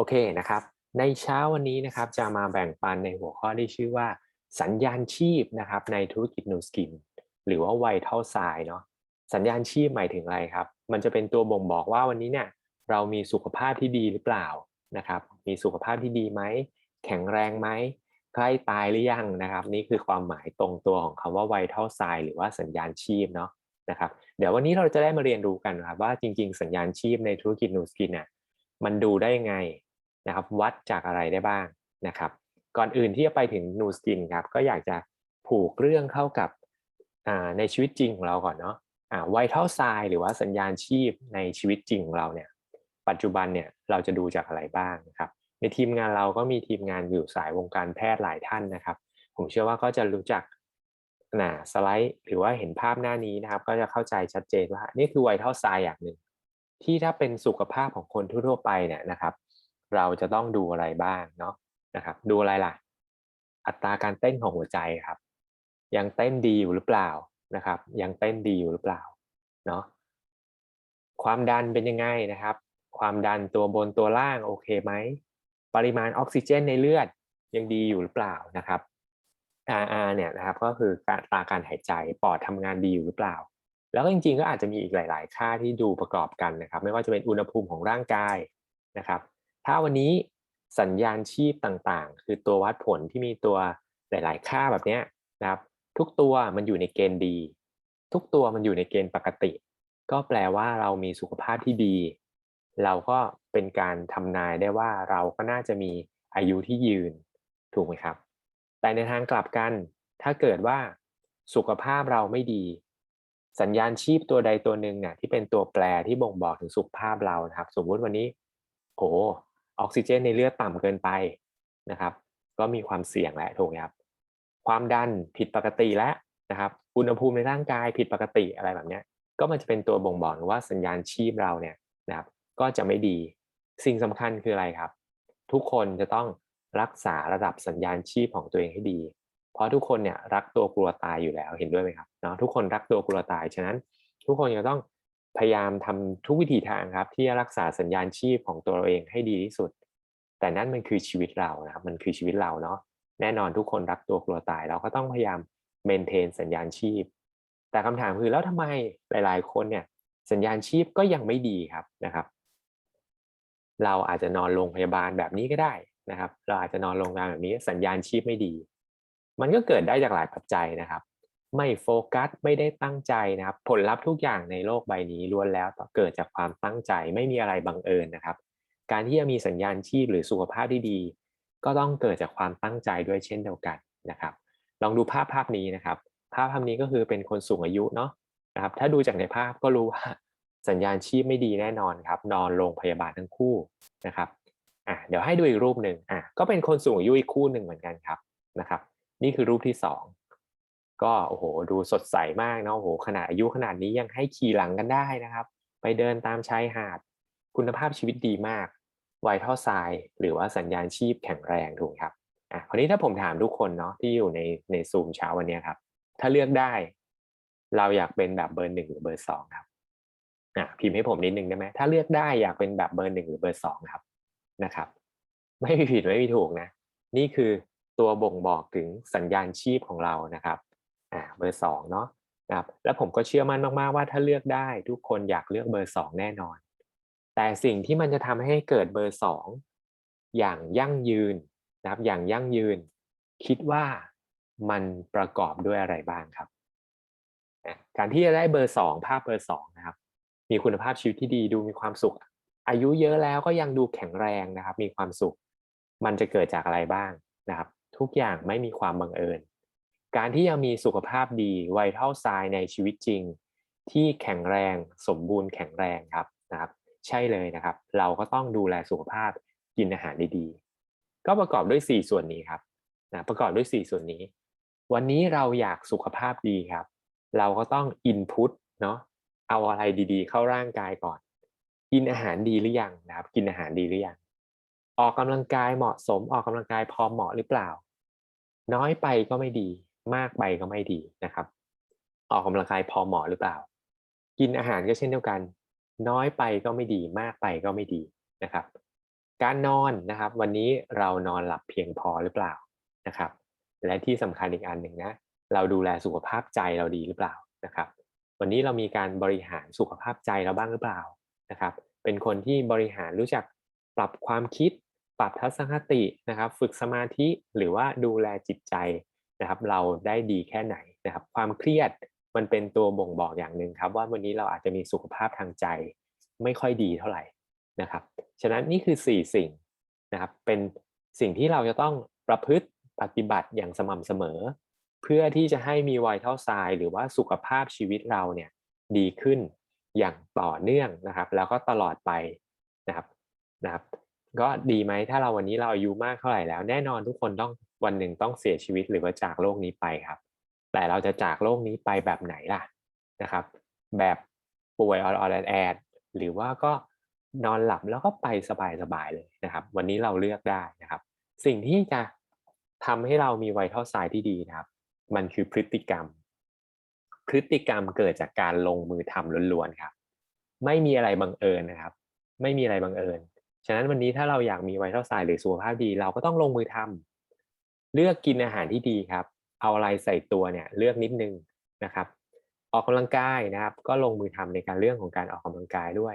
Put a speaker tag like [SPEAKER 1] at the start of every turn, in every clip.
[SPEAKER 1] โอเคนะครับ ในเช้าวันนี้นะครับจะมาแบ่งปันในหัวข้อที่ชื่อว่า สัญญาณชีพนะครับในธุรกิจนูสกิน หรือว่าไวท์เท่าไซเนาะสัญญาณชีพหมายถึงอะไรครับ มันจะเป็นตัวบ่งบอกว่าวันนี้เนี่ยเรามีสุขภาพที่ดีหรือเปล่านะครับ มีสุขภาพที่ดีไหม แข็งแรงไหมใกล้ตายหรือยังนะครับ นี่คือความหมายตรงตัวของคำว่าไวท์เท่าไซหรือว่าสัญญาณชีพเนาะนะครับเดี๋ยววันนี้เราจะได้มาเรียนรู้กันนะครับว่าจริง ๆ สัญญาณชีพในธุรกิจนูสกินเนี่ยมันดูได้ยังไง นะครับวัดจากอะไรได้บ้างนะครับ ก่อนอื่นที่จะไปถึงนูสกินครับก็อยากจะผูกเรื่องเข้ากับในชีวิตจริงของเราก่อนเนาะไวท์เท่าไซหรือว่าสัญญาณชีพในชีวิตจริงของเราเนี่ยปัจจุบันเนี่ยเราจะดูจากอะไรบ้างนะครับในทีมงานเราก็มีทีมงานอยู่สายวงการแพทย์หลายท่านนะครับ ผมเชื่อว่าก็จะรู้จักนะสไลด์หรือว่าเห็นภาพหน้านี้นะครับ ก็จะเข้าใจชัดเจนว่านี่คือไวท์เท่าไซอย่างหนึ่งที่ถ้าเป็นสุขภาพของคนทั่วไปเนี่ยนะครับ เราจะต้องดูอะไรบ้างเนาะนะครับ ดูอะไรล่ะ อัตราการเต้นของหัวใจครับ ยังเต้นดีอยู่หรือเปล่านะครับ ยังเต้นดีอยู่หรือเปล่าเนาะความดันเป็นยังไงนะครับ ความดันตัวบนตัวล่างโอเคไหมปริมาณออกซิเจนในเลือดยังดีอยู่หรือเปล่านะครับ RR เนี่ยนะครับก็คือการตาการหายใจปอดทำงานดีอยู่หรือเปล่า แล้วก็จริงๆก็อาจจะมีอีกหลาย ๆ ค่าที่ดูประกอบกันนะครับ ไม่ว่าจะเป็นอุณหภูมิของร่างกายนะครับ ถ้าวันนี้สัญญาณชีพต่างๆ คือตัววัดผลที่มีตัวหลาย ๆ ค่าแบบนี้นะครับ ทุกตัวมันอยู่ในเกณฑ์ดี ทุกตัวมันอยู่ในเกณฑ์ปกติ ก็แปลว่าเรามีสุขภาพที่ดี เราก็เป็นการทำนายได้ว่าเราก็น่าจะมีอายุที่ยืนถูกไหมครับ แต่ในทางกลับกัน ถ้าเกิดว่าสุขภาพเราไม่ดี สัญญาณชีพตัวใดตัวหนึ่งเนี่ยที่เป็นตัวแปรที่บ่งบอกถึงสุขภาพเรานะครับ สมมุติวันนี้โอ้ ออกซิเจนในเลือดต่ำเกินไปนะครับ ก็มีความเสี่ยงแหละถูกไหมครับ ความดันผิดปกติแล้วนะครับ อุณหภูมิในร่างกายผิดปกติอะไรแบบนี้ก็มันจะเป็นตัวบ่งบอกว่าสัญญาณชีพเราเนี่ยนะครับ ก็จะไม่ดี สิ่งสำคัญคืออะไรครับ ทุกคนจะต้องรักษาระดับสัญญาณชีพของตัวเองให้ดี เพราะทุกคนเนี่ยรักตัวกลัวตายอยู่แล้วเห็นด้วยไหมครับเนาะทุกคนรักตัวกลัวตายฉะนั้น ทุกคนจะต้องพยายามทำทุกวิถีทางครับ ที่จะรักษาสัญญาณชีพของตัวเราเองให้ดีที่สุด แต่นั่นมันคือชีวิตเรานะครับมันคือชีวิตเราเนาะแน่นอนทุกคนรักตัวกลัวตาย เราก็ต้องพยายามเมนเทนสัญญาณชีพ แต่คำถามคือแล้วทำไมหลาย ๆ คนเนี่ยสัญญาณชีพก็ยังไม่ดีครับนะครับ เราอาจจะนอนโรงพยาบาลแบบนี้ก็ได้นะครับ เราอาจจะนอนโรงพยาบาลแบบนี้สัญญาณชีพไม่ดี มันก็เกิดได้จากหลายปัจจัยนะครับ ไม่โฟกัสไม่ได้ตั้งใจนะครับ ผลลัพธ์ทุกอย่างในโลกใบนี้ล้วนแล้วเกิดจากความตั้งใจไม่มีอะไรบังเอิญนะครับ การที่จะมีสัญญาณชีพหรือสุขภาพที่ดี ก็ต้องเกิดจากความตั้งใจด้วยเช่นเดียวกันนะครับ ลองดูภาพภาพนี้นะครับ ภาพภาพนี้ก็คือเป็นคนสูงอายุเนาะนะครับ ถ้าดูจากในภาพก็รู้ว่าสัญญาณชีพไม่ดีแน่นอนครับ นอนโรงพยาบาลทั้งคู่นะครับอะเดี๋ยวให้ดูอีกรูปหนึ่งอะก็เป็นคนสูงอายุอีกคู่หนึ่งเหมือนกันครับนะครับ นี่คือรูปที่สองก็โอ้โหดูสดใสมากเนาะโอ้โหขนาดอายุขนาดนี้ยังให้ขี่หลังกันได้นะครับ ไปเดินตามชายหาด คุณภาพชีวิตดีมาก ไวท์ท่อทรายหรือว่าสัญญาณชีพแข็งแรงถูกครับอะคราวนี้ถ้าผมถามทุกคนเนาะที่อยู่ในในซูมเช้าวันนี้ครับ ถ้าเลือกได้ เราอยากเป็นแบบเบอร์หนึ่งหรือเบอร์สองครับอะพิมพ์ให้ผมนิดนึงได้ไหมถ้าเลือกได้อยากเป็นแบบเบอร์หนึ่งหรือเบอร์สองครับนะครับ ไม่มีผิดไม่มีถูกนะ นี่คือตัวบ่งบอกถึงสัญญาณชีพของเรานะครับอ่าเบอร์สองเนาะนะครับแล้วผมก็เชื่อมั่นมากๆว่าถ้าเลือกได้ทุกคนอยากเลือกเบอร์สองแน่นอน แต่สิ่งที่มันจะทำให้เกิดเบอร์สองอย่างยั่งยืนนะครับอย่างยั่งยืน คิดว่ามันประกอบด้วยอะไรบ้างครับการที่จะได้เบอร์สองภาพเบอร์สองนะครับ มีคุณภาพชีวิตที่ดีดูมีความสุข อายุเยอะแล้วก็ยังดูแข็งแรงนะครับ มีความสุข มันจะเกิดจากอะไรบ้างนะครับ ทุกอย่างไม่มีความบังเอิญ การที่ยังมีสุขภาพดีไวท์เท่าไซในชีวิตจริง ที่แข็งแรงสมบูรณ์แข็งแรงครับนะครับ ใช่เลยนะครับ เราก็ต้องดูแลสุขภาพกินอาหารดีๆ ก็ประกอบด้วย 4 ส่วนนี้ครับนะประกอบด้วย 4 ส่วนนี้ วันนี้เราอยากสุขภาพดีครับ เราก็ต้องอินพุตเนาะเอาอะไรดีๆ เข้าร่างกายก่อน กินอาหารดีหรือยังนะครับ กินอาหารดีหรือยังออกกำลังกายเหมาะสมออกกำลังกายพอเหมาะหรือเปล่า น้อยไปก็ไม่ดี มากไปก็ไม่ดีนะครับ ออกกำลังกายพอเหมาะหรือเปล่า กินอาหารก็เช่นเดียวกัน น้อยไปก็ไม่ดีมากไปก็ไม่ดีนะครับ การนอนนะครับ วันนี้เรานอนหลับเพียงพอหรือเปล่านะครับ และที่สำคัญอีกอันหนึ่งนะเราดูแลสุขภาพใจเราดีหรือเปล่านะครับ วันนี้เรามีการบริหารสุขภาพใจเราบ้างหรือเปล่านะครับ เป็นคนที่บริหารรู้จักปรับความคิด ปรับทัศนคตินะครับ ฝึกสมาธิหรือว่าดูแลจิตใจนะครับ เราได้ดีแค่ไหนนะครับ ความเครียด มันเป็นตัวบ่งบอกอย่างหนึ่งครับ ว่าวันนี้เราอาจจะมีสุขภาพทางใจไม่ค่อยดีเท่าไหร่นะครับ ฉะนั้นนี่คือ 4 สิ่งนะครับ เป็นสิ่งที่เราจะต้องประพฤติปฏิบัติอย่างสม่ำเสมอ เพื่อที่จะให้มีไวท์เท่าทรายหรือว่าสุขภาพชีวิตเราเนี่ยดีขึ้นอย่างต่อเนื่องนะครับ แล้วก็ตลอดไปนะครับนะครับ ก็ดีไหมถ้าเราวันนี้เราอายุมากเท่าไหร่แล้ว แน่นอนทุกคนต้องวันหนึ่งต้องเสียชีวิตหรือว่าจากโลกนี้ไปครับ แต่เราจะจากโลกนี้ไปแบบไหนล่ะนะครับ แบบป่วยออดๆแอดหรือว่าก็นอนหลับแล้วก็ไปสบายๆเลยนะครับ วันนี้เราเลือกได้นะครับ สิ่งที่จะทำให้เรามีไวท์เท่าทรายที่ดีนะครับ มันคือพฤติกรรม พฤติกรรมเกิดจากการลงมือทำล้วนๆครับ ไม่มีอะไรบังเอิญนะครับ ไม่มีอะไรบังเอิญฉะนั้นวันนี้ถ้าเราอยากมีไวท์เท่าทรายหรือสุขภาพดี เราก็ต้องลงมือทำเลือกกินอาหารที่ดีครับ เอาอะไรใส่ตัวเนี่ยเลือกนิดนึงนะครับ ออกกำลังกายนะครับ ก็ลงมือทำในการเรื่องของการออกกำลังกายด้วย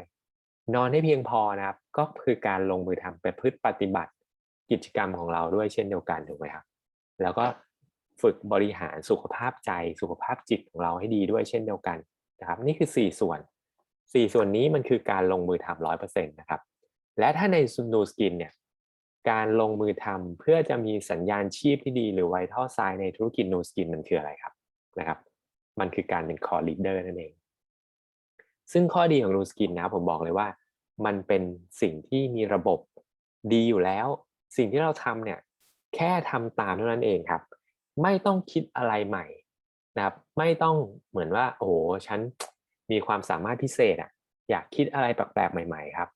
[SPEAKER 1] นอนให้เพียงพอนะครับ ก็คือการลงมือทำประพฤติปฏิบัติกิจกรรมของเราด้วยเช่นเดียวกันถูกไหมครับ แล้วก็ฝึกบริหารสุขภาพใจสุขภาพจิตของเราให้ดีด้วยเช่นเดียวกันนะครับ นี่คือ 4 ส่วน 4 ส่วนนี้มันคือการลงมือทำร้อยเปอร์เซ็นต์นะครับ และถ้าในซูนูสกินเนี่ย การลงมือทำเพื่อจะมีสัญญาณชีพที่ดีหรือไวท์เท่าไซในธุรกิจนูสกินมันคืออะไรครับนะครับ มันคือการเป็นคอร์ลีดเดอร์นั่นเอง ซึ่งข้อดีของนูสกินนะผมบอกเลยว่า มันเป็นสิ่งที่มีระบบดีอยู่แล้ว สิ่งที่เราทำเนี่ยแค่ทำตามเท่านั้นเองครับ ไม่ต้องคิดอะไรใหม่นะครับ ไม่ต้องเหมือนว่า โอ้โหฉันมีความสามารถพิเศษอะอยากคิดอะไรแปลกๆใหม่ ๆ ครับ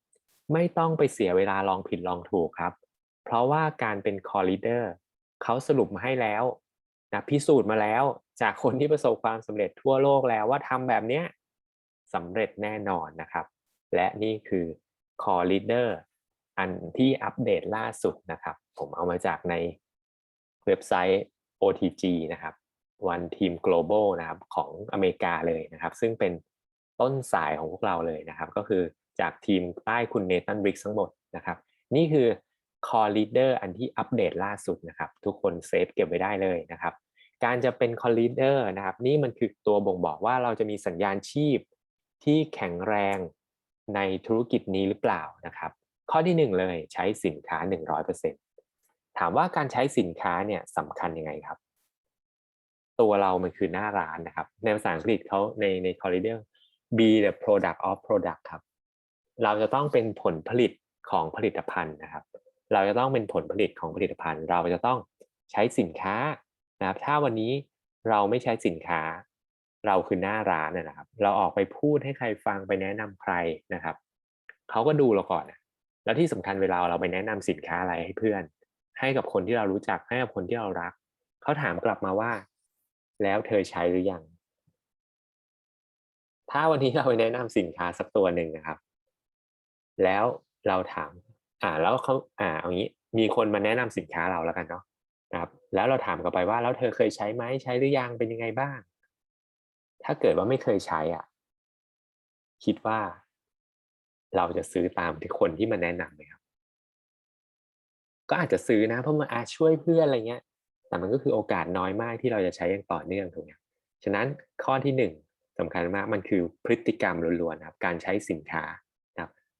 [SPEAKER 1] ไม่ต้องไปเสียเวลาลองผิดลองถูกครับ เพราะว่าการเป็นคอร์ลีเดอร์เขาสรุปมาให้แล้วนะพิสูจน์มาแล้วจากคนที่ประสบความสำเร็จทั่วโลกแล้วว่าทำแบบเนี้ยสำเร็จแน่นอนนะครับ และนี่คือ Core Leader อันที่อัปเดตล่าสุดนะครับ ผมเอามาจากในเว็บไซต์ OTG นะครับ One Team Global นะครับของอเมริกาเลยนะครับ ซึ่งเป็นต้นสายของพวกเราเลยนะครับ ก็คือจากทีมใต้คุณเนตันบริกทั้งหมดนะครับ นี่คือ Core Leader อันที่อัปเดตล่าสุดนะครับ ทุกคนเซฟเก็บไว้ได้เลยนะครับ การจะเป็น Core Leader นะครับ นี่มันคือตัวบ่งบอกว่าเราจะมีสัญญาณชีพที่แข็งแรงในธุรกิจนี้หรือเปล่านะครับ ข้อที่หนึ่งเลยใช้สินค้า 100%ถามว่าการใช้สินค้าเนี่ยสำคัญยังไงครับ ตัวเรามันคือหน้าร้านนะครับ ในภาษาอังกฤษเขาในใน Core Leader be the product of product ครับ เราจะต้องเป็นผลผลิตของผลิตภัณฑ์นะครับ เราจะต้องเป็นผลผลิตของผลิตภัณฑ์ เราจะต้องใช้สินค้านะครับถ้าวันนี้เราไม่ใช้สินค้า เราคือหน้าร้านนะครับ เราออกไปพูดให้ใครฟังไปแนะนำใครนะครับเขาก็ดูเราก่อนแล้วที่สำคัญเวลาเราไปแนะนำสินค้าอะไรให้เพื่อน ให้กับคนที่เรารู้จักให้กับคนที่เรารักเขาถามกลับมาว่า แล้วเธอใช้หรือยัง ถ้าวันนี้เราไปแนะนำสินค้าสักตัวหนึ่งนะครับ แล้วเราถาม อ่าแล้วเขาอ่าเอางี้มีคนมาแนะนำสินค้าเราแล้วกันเนาะนะครับ แล้วเราถามกลับไปว่าแล้วเธอเคยใช้ไหมใช้หรือยังเป็นยังไงบ้าง ถ้าเกิดว่าไม่เคยใช้อะ คิดว่า เราจะซื้อตามที่คนที่มาแนะนำไหมครับ ก็อาจจะซื้อนะเพราะมันอาช่วยเพื่อนอะไรเงี้ย แต่มันก็คือโอกาสน้อยมากที่เราจะใช้อย่างต่อเนื่องถูกไหมฉะนั้นข้อที่หนึ่งสำคัญมากมันคือพฤติกรรมล้วนๆครับ การใช้สินค้า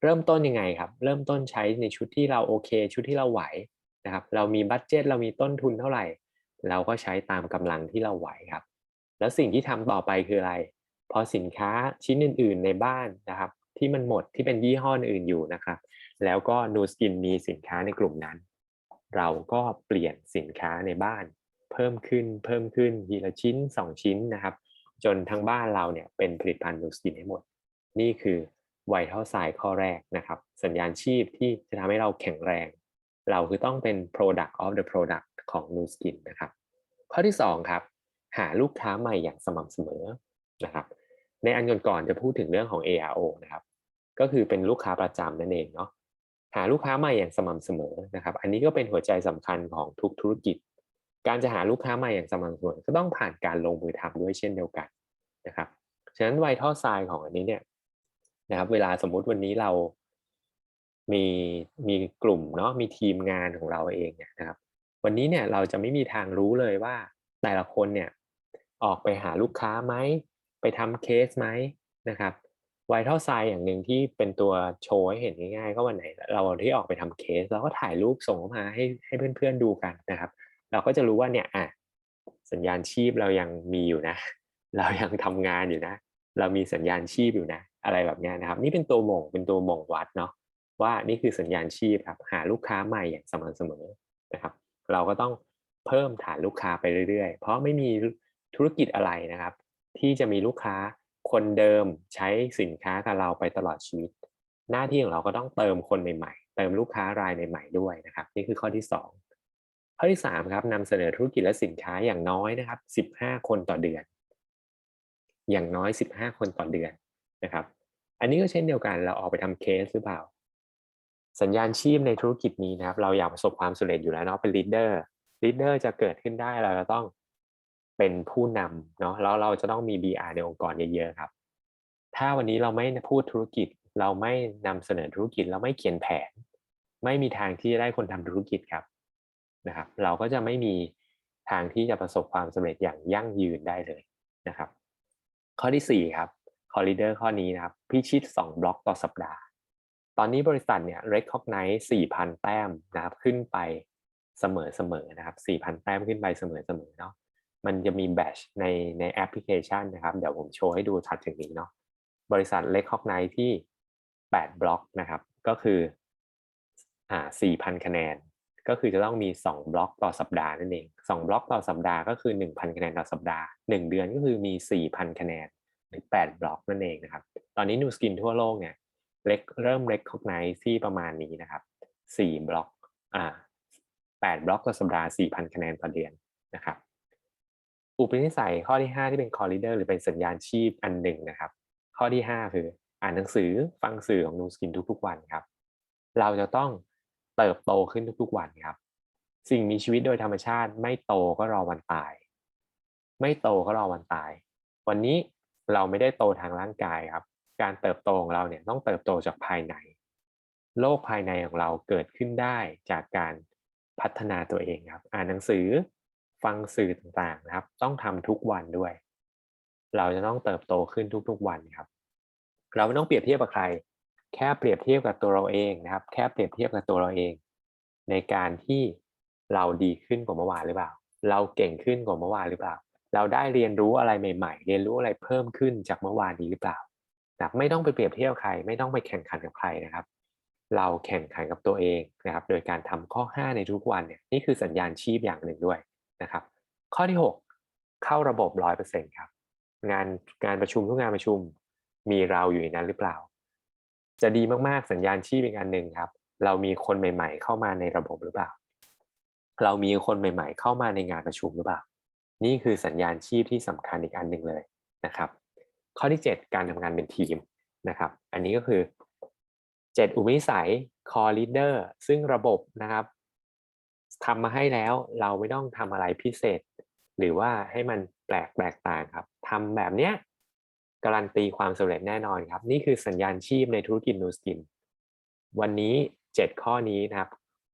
[SPEAKER 1] เริ่มต้นยังไงครับ เริ่มต้นใช้ในชุดที่เราโอเค ชุดที่เราไหวนะครับ เรามีบัตเจตเรามีต้นทุนเท่าไหร่ เราก็ใช้ตามกำลังที่เราไหวครับ แล้วสิ่งที่ทำต่อไปคืออะไร พอสินค้าชิ้นอื่น ๆ ในบ้านนะครับ ที่มันหมดที่เป็นยี่ห้ออื่นอยู่นะครับ แล้วก็นูสกินมีสินค้าในกลุ่มนั้น เราก็เปลี่ยนสินค้าในบ้าน เพิ่มขึ้นเพิ่มขึ้นทีละชิ้น 2 ชิ้นนะครับ จนทั้งบ้านเราเนี่ยเป็นผลิตภัณฑ์นูสกินให้หมด นี่คือ ไวท์เท่าไซข้อแรกนะครับ สัญญาณชีพที่จะทำให้เราแข็งแรง เราคือต้องเป็น product of the product ของ Nu Skin นะครับ ข้อที่ 2 ครับ หาลูกค้าใหม่อย่างสม่ำเสมอนะครับ ในอันก่อนๆจะพูดถึงเรื่องของ ARO นะครับ ก็คือเป็นลูกค้าประจำนั่นเองเนาะหาลูกค้าใหม่อย่างสม่ำเสมอนะครับ อันนี้ก็เป็นหัวใจสำคัญของทุกธุรกิจ การจะหาลูกค้าใหม่อย่างสม่ำเสมอก็ต้องผ่านการลงมือทำด้วยเช่นเดียวกันนะครับ ฉะนั้นไวท่อทรายของอันนี้เนี่ย นะครับ เวลาสมมุติวันนี้เรามีมีกลุ่มเนาะมีทีมงานของเราเองเนี่ยนะครับ วันนี้เนี่ยเราจะไม่มีทางรู้เลยว่าแต่ละคนเนี่ยออกไปหาลูกค้าไหมไปทำเคสไหมนะครับไวท์เท่าไซอย่างหนึ่งที่เป็นตัวโชว์ให้เห็นง่ายๆ ก็วันไหน เราที่ออกไปทำเคสเราก็ถ่ายรูปส่งมาให้ให้เพื่อนๆดูกันนะครับ เราก็จะรู้ว่าเนี่ยอะสัญญาณชีพเรายังมีอยู่นะ เรายังทำงานอยู่นะ เรามีสัญญาณชีพอยู่นะ อะไรแบบนี้นะครับ นี่เป็นตัวบ่งเป็นตัวบ่งวัดเนาะว่านี่คือสัญญาณชีพครับหาลูกค้าใหม่อย่างสม่ำเสมอนะครับ เราก็ต้องเพิ่มฐานลูกค้าไปเรื่อยๆ เพราะไม่มีธุรกิจอะไรนะครับ ที่จะมีลูกค้าคนเดิมใช้สินค้ากับเราไปตลอดชีวิต หน้าที่ของเราก็ต้องเติมคนใหม่ๆ เติมลูกค้ารายใหม่ๆด้วยนะครับ นี่คือข้อที่ 2 ข้อที่3ครับนำเสนอธุรกิจและสินค้าอย่างน้อยนะครับ 15 คนต่อเดือน อย่างน้อย 15 คนต่อเดือนนะครับ อันนี้ก็เช่นเดียวกันเราออกไปทำเคสหรือเปล่า สัญญาณชีพในธุรกิจนี้นะครับ เราอยากประสบความสำเร็จอยู่แล้วเนาะเป็นลีดเดอร์ลีดเดอร์จะเกิดขึ้นได้เราจะต้องเป็นผู้นำเนาะแล้วเราจะต้องมี BR ในองค์กรเยอะๆครับ ถ้าวันนี้เราไม่พูดธุรกิจ เราไม่นำเสนอธุรกิจเราไม่เขียนแผน ไม่มีทางที่จะได้คนทำธุรกิจครับนะครับ เราก็จะไม่มีทางที่จะประสบความสำเร็จอย่างยั่งยืนได้เลยนะครับ ข้อที่4ครับ อริเดอร์ข้อนี้นะครับพิชิต 2 บล็อกต่อสัปดาห์ ตอนนี้บริษัทเนี่ย recognize 4,000 แต้มนะครับขึ้นไปเสมอๆนะครับ4,000 แต้มขึ้นไปเสมอๆเนาะมันจะมีแบชในในแอปพลิเคชันนะครับ เดี๋ยวผมโชว์ให้ดูชัดถึงนี้เนาะบริษัท recognize ที่ 8 บล็อกนะครับ ก็คืออ่า4,000 คะแนน ก็คือจะต้องมี 2 บล็อกต่อสัปดาห์นั่นเอง 2 บล็อกต่อสัปดาห์ก็คือ 1,000 คะแนนต่อสัปดาห์ 1 เดือนก็คือมี 4,000 คะแนน หรือ 8 บล็อกนั่นเองนะครับ ตอนนี้นูสกินทั่วโลกเนี่ยเเริ่ม recognize ที่ประมาณนี้นะครับ 4 บล็อกอ่า8บล็อกต่อสัปดาห์ 4,000 คะแนนต่อเดือนนะครับ อุปนิสัยข้อที่ 5 ที่เป็น core leader หรือเป็นสัญญาณชีพอันหนึ่งนะครับ ข้อที่ 5 คืออ่านหนังสือฟังสื่อของนูสกินทุกๆวันครับ เราจะต้องเติบโตขึ้นทุกๆวันครับ สิ่งมีชีวิตโดยธรรมชาติ ไม่โตก็รอวันตาย ไม่โตก็รอวันตาย วันนี้ เราไม่ได้โตทางร่างกายครับ การเติบโตของเราเนี่ยต้องเติบโตจากภายใน โลกภายในของเราเกิดขึ้นได้จากการพัฒนาตัวเองครับ อ่านหนังสือฟังสื่อต่างๆนะครับ ต้องทำทุกวันด้วย เราจะต้องเติบโตขึ้นทุกๆวันครับ เราไม่ต้องเปรียบเทียบกับใคร แค่เปรียบเทียบกับตัวเราเองนะครับ แค่เปรียบเทียบกับตัวเราเอง ในการที่เราดีขึ้นกว่าเมื่อวานหรือเปล่า เราเก่งขึ้นกว่าเมื่อวานหรือเปล่า เราได้เรียนรู้อะไรใหม่ ๆ เรียนรู้อะไรเพิ่มขึ้นจากเมื่อวานนี้หรือเปล่านะไม่ต้องไปเปรียบเทียบใคร ไม่ต้องไปแข่งขันกับใครนะครับ เราแข่งขันกับตัวเองนะครับ โดยการทำข้อ 5 ในทุกวันเนี่ยนี่คือสัญญาณชีพอย่างหนึ่งด้วยนะครับ ข้อที่ 6 เข้าระบบร้อยเปอร์เซ็นครับงานงานประชุมทุกงานประชุมมีเราอยู่ในนั้นหรือเปล่า จะดีมากๆสัญญาณชีพอีกอันหนึ่งครับ เรามีคนใหม่ ๆ เข้ามาในระบบหรือเปล่า เรามีคนใหม่ ๆ เข้ามาในงานประชุมหรือเปล่า นี่คือสัญญาณชีพที่สำคัญอีกอันหนึ่งเลยนะครับ ข้อที่ 7 การทำงานเป็นทีมนะครับ อันนี้ก็คือ 7 อุปนิสัย core leader ซึ่งระบบนะครับทำมาให้แล้วเราไม่ต้องทำอะไรพิเศษ หรือว่าให้มันแปลกแตกต่างครับทำแบบเนี้ยการันตีความสำเร็จแน่นอนครับ นี่คือสัญญาณชีพในธุรกิจนูสกิน วันนี้ 7 ข้อนี้นะครับ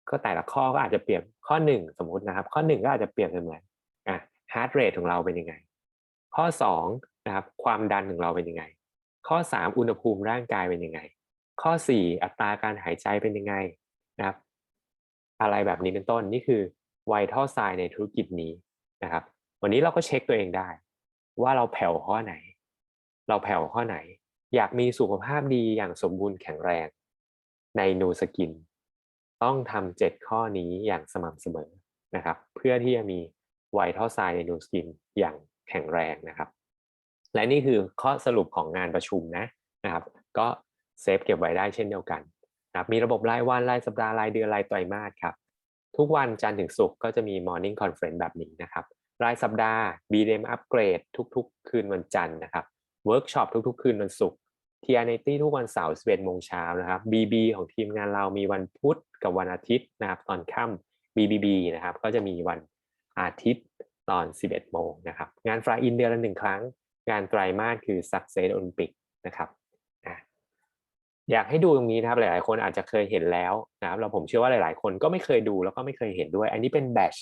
[SPEAKER 1] ก็แต่ละข้อก็อาจจะเปรียบข้อ 1 สมมุตินะครับ ข้อ 1 ก็อาจจะเปรียบเสมือน ฮาร์ดเรทของเราเป็นยังไง ข้อ2นะครับความดันของเราเป็นยังไง ข้อ 3 อุณหภูมิร่างกายเป็นยังไง ข้อ 4 อัตราการหายใจเป็นยังไงนะครับ อะไรแบบนี้เป็นต้นนี่คือไวท์ท่อไซในธุรกิจนี้นะครับ วันนี้เราก็เช็คตัวเองได้ ว่าเราแผ่วข้อไหน เราแผ่วข้อไหน อยากมีสุขภาพดีอย่างสมบูรณ์แข็งแรงในนูสกิน ต้องทำเจ็ดข้อนี้อย่างสม่ำเสมอนะครับ เพื่อที่จะมี ไวท์ท่อไซในนูสกินอย่างแข็งแรงนะครับ และนี่คือข้อสรุปของงานประชุมนะนะครับ ก็เซฟเก็บไว้ได้เช่นเดียวกันนะครับมีระบบรายวันรายสัปดาห์รายเดือนรายไตรมาสครับทุกวันจันทร์ถึงศุกร์ก็จะมี Morning Conference แบบนี้นะครับ รายสัปดาห์ BDM Upgrade ทุกๆ คืนวันจันทร์นะครับเวิร์กช็อปทุกๆ คืนวันศุกร์ TRNT ทุกวันเสาร์11โมงเช้านะครับ BB ของทีมงานเรามีวันพุธกับวันอาทิตย์นะครับตอนค่ำ BBB นะครับก็จะมีวัน อาทิตย์ตอน 11 โมงนะครับ งานฟลายอินเดือนละหนึ่งครั้ง งานไตรมาสคือ Success Olympic นะครับอยากให้ดูตรงนี้นะครับหลาย ๆ คนอาจจะเคยเห็นแล้วนะครับแล้วผมเชื่อว่าหลาย ๆ คนก็ไม่เคยดูแล้วก็ไม่เคยเห็นด้วย อันนี้เป็นแบช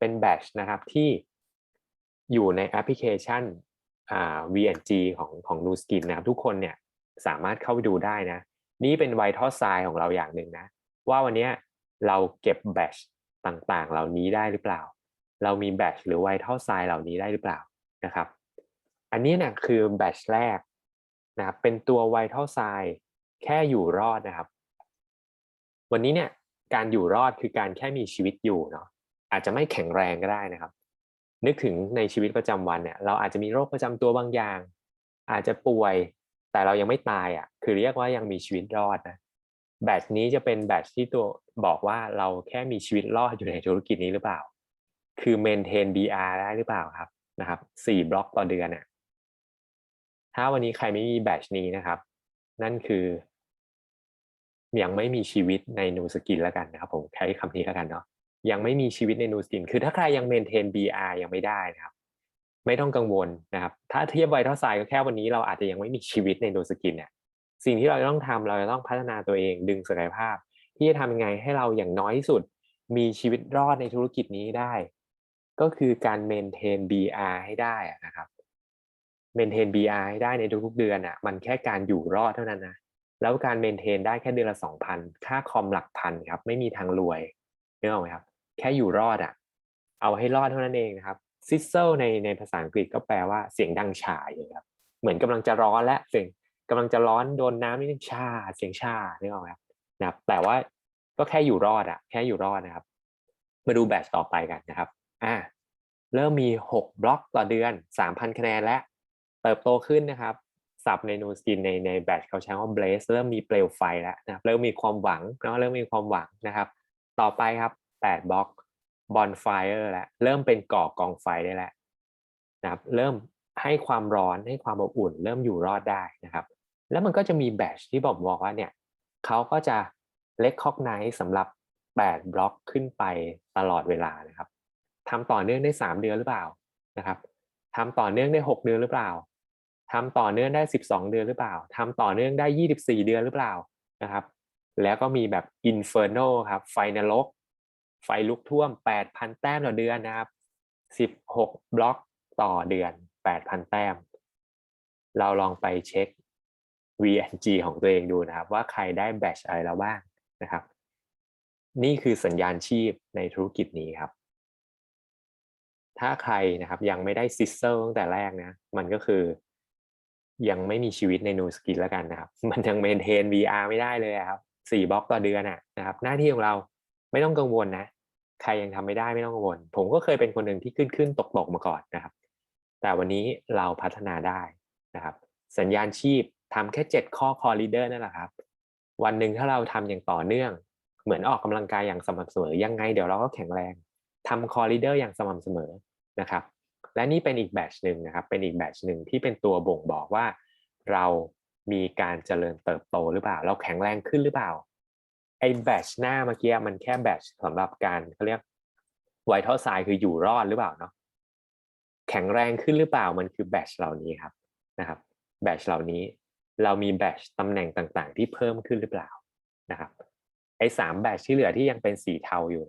[SPEAKER 1] เป็นแบชนะครับที่อยู่ในแอปพลิเคชันอ่า VNG ของของ Nu Skin นะครับทุกคนเนี่ยสามารถเข้าไปดูได้นะ นี่เป็นไวท์ทอสไซของเราอย่างหนึ่งนะ ว่าวันนี้เราเก็บแบชต่าง ๆ เหล่านี้ได้หรือเปล่า เรามีแบชหรือไวท์เทอสไซเหล่านี้ได้หรือเปล่านะครับ อันนี้เนี่ยคือแบชแรกนะครับเป็นตัวไวท์เทอสไซแค่อยู่รอดนะครับ วันนี้เนี่ยการอยู่รอดคือการแค่มีชีวิตอยู่เนาะอาจจะไม่แข็งแรงก็ได้นะครับ นึกถึงในชีวิตประจำวันเนี่ย เราอาจจะมีโรคประจำตัวบางอย่าง อาจจะป่วยแต่เรายังไม่ตายอะคือเรียกว่ายังมีชีวิตรอดนะแบตนี้จะเป็นแบตที่ตัวบอกว่าเราแค่มีชีวิตรอดอยู่ในธุรกิจนี้หรือเปล่า คือ maintain BR ได้หรือเปล่าครับนะครับสี่บล็อกต่อเดือนเนี่ยถ้าวันนี้ใครไม่มีแบตนี้นะครับ นั่นคือ ยังไม่มีชีวิตในนูสกินแล้วกันนะครับ ผมใช้คำนี้แล้วกันเนาะยังไม่มีชีวิตในนูสกิน คือถ้าใครยัง maintain BR ยังไม่ได้นะครับ ไม่ต้องกังวลนะครับ ถ้าเทียบไวท์เท่าไซก็แค่วันนี้เราอาจจะยังไม่มีชีวิตในนูสกินเนี่ยสิ่งที่เราจะต้องทำเราจะต้องพัฒนาตัวเองดึงศักยภาพ ที่จะทำยังไงให้เราอย่างน้อยที่สุด มีชีวิตรอดในธุรกิจนี้ได้ ก็คือการ maintain BR ให้ได้นะครับ maintain BR ให้ได้ในทุกๆเดือนอะมันแค่การอยู่รอดเท่านั้นนะแล้วการ maintain ได้แค่เดือนละสองพันค่าคอมหลักพันครับไม่มีทางรวยนึกออกไหมครับ แค่อยู่รอดอะเอาให้รอดเท่านั้นเองนะครับ sizzle ในในภาษาอังกฤษก็แปลว่าเสียงดังฉาอย่างครับเหมือนกำลังจะร้อนและเสียงกำลังจะร้อนโดนน้ำนิดนึงชาเสียงชานึกออกไหมครับนะครับแต่ว่าก็แค่อยู่รอดอะแค่อยู่รอดนะครับ มาดูแบตต่อไปกันนะครับ เริ่มมี 6 บล็อกต่อเดือน 3,000 คะแนนและ เติบโตขึ้นนะครับสับในนูสกินในในแบตเขาใช้ว่า blaze เริ่มมีเปลวไฟแล้วนะครับเริ่มมีความหวังเนาะเริ่มมีความหวังนะครับ ต่อไปครับ 8 บล็อก bonfire แล้วเริ่มเป็นก่อกองไฟได้แล้วนะครับ เริ่มให้ความร้อนให้ความอบอุ่น เริ่มอยู่รอดได้นะครับ แล้วมันก็จะมีแบตที่บอกบอกว่าเนี่ยเขาก็จะเล็กคอกไนท์สำหรับ 8 บล็อกขึ้นไปตลอดเวลานะครับ ทำต่อเนื่องได้3เดือนหรือเปล่านะครับทำต่อเนื่องได้6เดือนหรือเปล่าทำต่อเนื่องได้12เดือนหรือเปล่าทำต่อเนื่องได้24เดือนหรือเปล่านะครับ แล้วก็มีแบบ Inferno ครับไฟนรกไฟลุกท่วม8,000แต้มต่อเดือนนะครับ16บล็อกต่อเดือน8,000แต้ม เราลองไปเช็ค VNG ของตัวเองดูนะครับ ว่าใครได้แบตอะไรแล้วบ้างนะครับ นี่คือสัญญาณชีพในธุรกิจนี้ครับ ถ้าใครนะครับยังไม่ได้ซิสเซลตั้งแต่แรกนะ มันก็คือ ยังไม่มีชีวิตในนูสกินแล้วกันนะครับ มันยังเมนเทน VR ไม่ได้เลยครับสี่บล็อกต่อเดือนน่ะนะครับ หน้าที่ของเราไม่ต้องกังวลนะ ใครยังทำไม่ได้ไม่ต้องกังวล ผมก็เคยเป็นคนหนึ่งที่ขึ้นขึ้นตกตกมาก่อนนะครับ แต่วันนี้เราพัฒนาได้นะครับ สัญญาณชีพทำแค่ 7 ข้อ core leader นั่นแหละครับ วันหนึ่งถ้าเราทำอย่างต่อเนื่อง เหมือนออกกำลังกายอย่างสม่ำเสมอยังไงเดี๋ยวเราก็แข็งแรง ทำ core leader อย่างสม่ำเสมอนะครับ และนี่เป็นอีกแบตชหนึ่งนะครับ เป็นอีกแบตชหนึ่งที่เป็นตัวบ่งบอกว่า เรามีการเจริญเติบโตหรือเปล่า เราแข็งแรงขึ้นหรือเปล่าไอ้แบตชหน้าเมื่อกี้มันแค่แบตสำหรับการเขาเรียกไวท์เท่าไซคืออยู่รอดหรือเปล่าเนาะแข็งแรงขึ้นหรือเปล่ามันคือแบตเหล่านี้ครับนะครับแบตเหล่านี้เรามีแบตตำแหน่งต่างๆ ที่เพิ่มขึ้นหรือเปล่านะครับไอ้สามแบตที่เหลือที่ยังเป็นสีเทาอยู่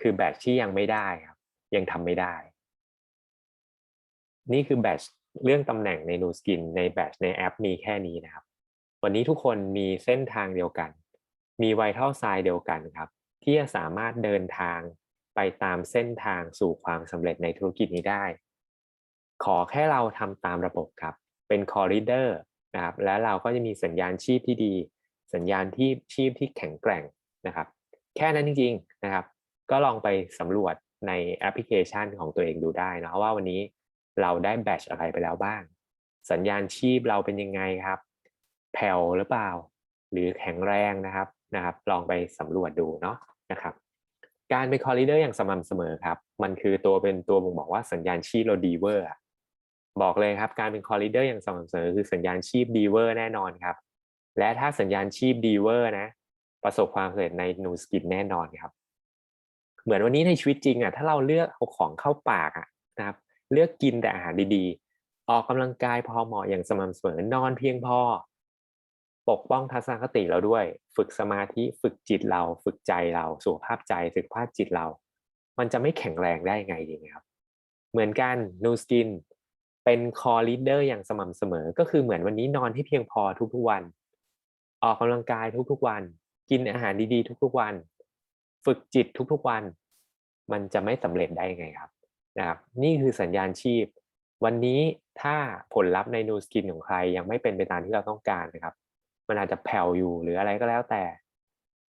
[SPEAKER 1] คือแบตที่ยังไม่ได้ครับ ยังทำไม่ได้ นี่คือแบตเรื่องตำแหน่งในนูสกินในแบตในแอปมีแค่นี้นะครับ วันนี้ทุกคนมีเส้นทางเดียวกัน มีไวท์เท่าไซเดียวกันครับ ที่จะสามารถเดินทางไปตามเส้นทางสู่ความสำเร็จในธุรกิจนี้ได้ ขอแค่เราทำตามระบบครับ เป็นคอร์ริเดอร์นะครับ แล้วเราก็จะมีสัญญาณชีพที่ดี สัญญาณที่ชีพที่แข็งแกร่งนะครับ แค่นั้นจริงๆนะครับ ก็ลองไปสำรวจในแอปพลิเคชันของตัวเองดูได้นะว่าวันนี้เราได้แบตชอะไรไปแล้วบ้าง สัญญาณชีพเราเป็นยังไงครับ แผ่วหรือเปล่า หรือแข็งแรงนะครับนะครับ ลองไปสำรวจดูเนาะนะครับ การเป็นคอร์ริเดอร์อย่างสม่ำเสมอครับ มันคือตัวเป็นตัวบ่งบอกว่าสัญญาณชีพเราดีเวอร์บอกเลยครับ การเป็นคอร์ริเดอร์อย่างสม่ำเสมอคือสัญญาณชีพดีเวอร์แน่นอนครับ และถ้าสัญญาณชีพดีเวอร์นะ ประสบความสำเร็จในนูสกินแน่นอนครับ เหมือนวันนี้ในชีวิตจริงอะถ้าเราเลือกเอาของเข้าปากอะนะครับเลือกกินแต่อาหารดีๆ ออกกำลังกายพอเหมาะอย่างสม่ำเสมอนอนเพียงพอ ปกป้องทัศนคติเราด้วย ฝึกสมาธิฝึกจิตเรา ฝึกใจเราสุขภาพใจสุขภาพจิตเรา มันจะไม่แข็งแรงได้ไงดีครับ เหมือนกันนูสกินเป็นคอลีดเดอร์อย่างสม่ำเสมอ ก็คือเหมือนวันนี้นอนที่เพียงพอทุกๆวัน ออกกำลังกายทุกๆวัน กินอาหารดีๆ ทุกๆวัน ฝึกจิตทุกๆวัน มันจะไม่สำเร็จได้ยังไงครับนะครับนี่คือสัญญาณชีพ วันนี้ถ้าผลลัพธ์ในนูสกินของใครยังไม่เป็นไปตามที่เราต้องการนะครับ มันอาจจะแผ่วอยู่หรืออะไรก็แล้วแต่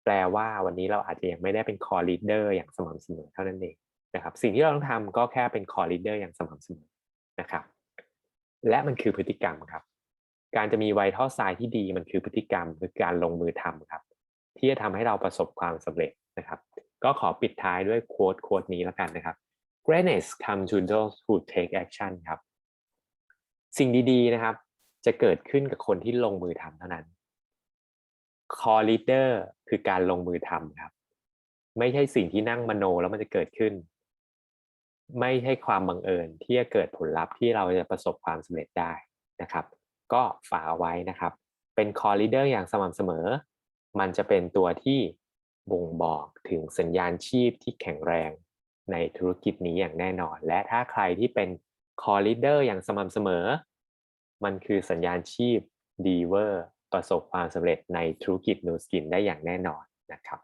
[SPEAKER 1] แปลว่าวันนี้เราอาจจะยังไม่ได้เป็นคอลีดเดอร์อย่างสม่ำเสมอเท่านั้นเองนะครับ สิ่งที่เราต้องทำก็แค่เป็นคอลีดเดอร์อย่างสม่ำเสมอนะครับ และมันคือพฤติกรรมครับ การจะมีไวท์ท่อไซที่ดีมันคือพฤติกรรมคือการลงมือทำครับ ที่จะทำให้เราประสบความสำเร็จ นะครับ ก็ขอปิดท้ายด้วยโค้ดโค้ดนี้แล้วกันนะครับ greatness come to those who take action ครับ สิ่งดีๆนะครับ จะเกิดขึ้นกับคนที่ลงมือทำเท่านั้น core leader คือการลงมือทำครับ ไม่ใช่สิ่งที่นั่งมโนแล้วมันจะเกิดขึ้น ไม่ใช่ความบังเอิญที่จะเกิดผลลัพธ์ที่เราจะประสบความสำเร็จได้นะครับ ก็ฝากเอาไว้นะครับ เป็น core leader อย่างสม่ำเสมอ มันจะเป็นตัวที่ บ่งบอกถึงสัญญาณชีพที่แข็งแรงในธุรกิจนี้อย่างแน่นอน และถ้าใครที่เป็น core leader อย่างสม่ำเสมอ มันคือสัญญาณชีพดีเวอร์ประสบความสำเร็จในธุรกิจนูสกินได้อย่างแน่นอนนะครับ